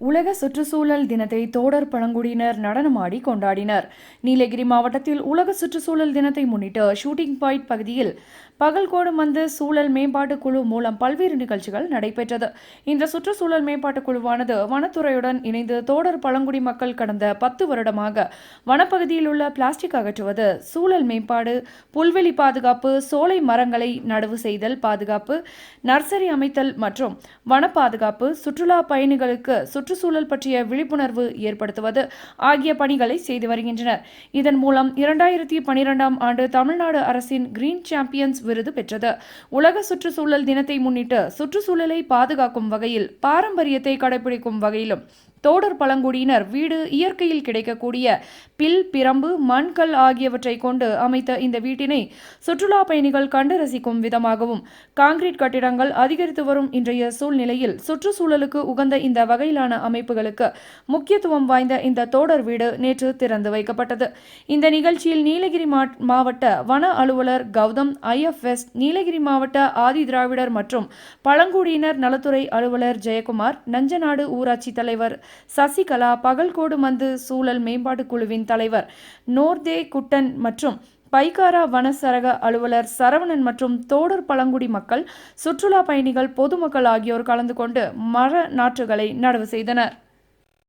உலக சுற்றுச்சூழல் தினத்தை தோடர் பழங்குடியினர் நடனமாடி கொண்டாடினர். நீலகிரி மாவட்டத்தில் உலக சுற்றுச்சூழல் தினத்தை முன்னிட்டு ஷூட்டிங் பாயிண்ட் பகுதியில் பகல்கோடு வந்து சூழல் மேம்பாட்டு குழு மூலம் பல்வேறு நிகழ்ச்சிகள் நடைபெற்றது. இந்த சுற்றுச்சூழல் மேம்பாட்டு குழுவானது வனத்துறையுடன் இணைந்து தோடர் பழங்குடி மக்கள் கடந்த பத்து வருடமாக வனப்பகுதியில் உள்ள பிளாஸ்டிக் அகற்றுவது சூழல் மேம்பாடு புல்வெளி பாதுகாப்பு சோலை மரங்களை நடவு செய்தல் பாதுகாப்பு நர்சரி அமைத்தல் மற்றும் வன பாதுகாப்பு சுற்றுலா பயணிகளுக்கு சுற்றுச்சூழல் பற்றிய விழிப்புணர்வு ஏற்படுத்துவது ஆகிய பணிகளை செய்து வருகின்றனர். இதன் மூலம் இரண்டாயிரத்தி பனிரெண்டாம் ஆண்டு தமிழ்நாடு அரசின் கிரீன் சாம்பியன்ஸ் விருது பெற்றது. உலக சுற்றுச்சூழல் தினத்தை முன்னிட்டு சுற்றுச்சூழலை பாதுகாக்கும் வகையில் பாரம்பரியத்தை கடைபிடிக்கும் வகையிலும் தோடர் பழங்குடியினர் வீடு இயற்கையில் கிடைக்கக்கூடிய பில் பிரம்பு மண்கல் ஆகியவற்றை கொண்டு அமைத்த இந்த வீட்டினை சுற்றுலா பயணிகள் கண்டு ரசிக்கும் விதமாகவும் காங்கிரீட் கட்டிடங்கள் அதிகரித்து வரும் இன்றைய சூழ்நிலையில் சுற்றுச்சூழலுக்கு உகந்த இந்த வகையிலான அமைப்புகளுக்கு முக்கியத்துவம் வாய்ந்த இந்த தோடர் வீடு நேற்று திறந்து வைக்கப்பட்டது. இந்த நிகழ்ச்சியில் நீலகிரி மா- மாவட்ட வன அலுவலர் கௌதம் ஐஎஃப்எஸ் நீலகிரி மாவட்ட ஆதி திராவிடர் மற்றும் பழங்குடியினர் நலத்துறை அலுவலர் ஜெயக்குமார் நஞ்சநாடு ஊராட்சி தலைவர் சசிகலா பகல்கோடு மந்து சூழல் மேம்பாட்டு குழுவின் தலைவர் நோர்தே குட்டன் மற்றும் பைகாரா வனசரக அலுவலர் சரவணன் மற்றும் தோடர் பழங்குடி மக்கள் சுற்றுலா பயணிகள் பொதுமக்கள் ஆகியோர் கலந்து கொண்டு மர நாற்றுகளை நடவு செய்தனர்.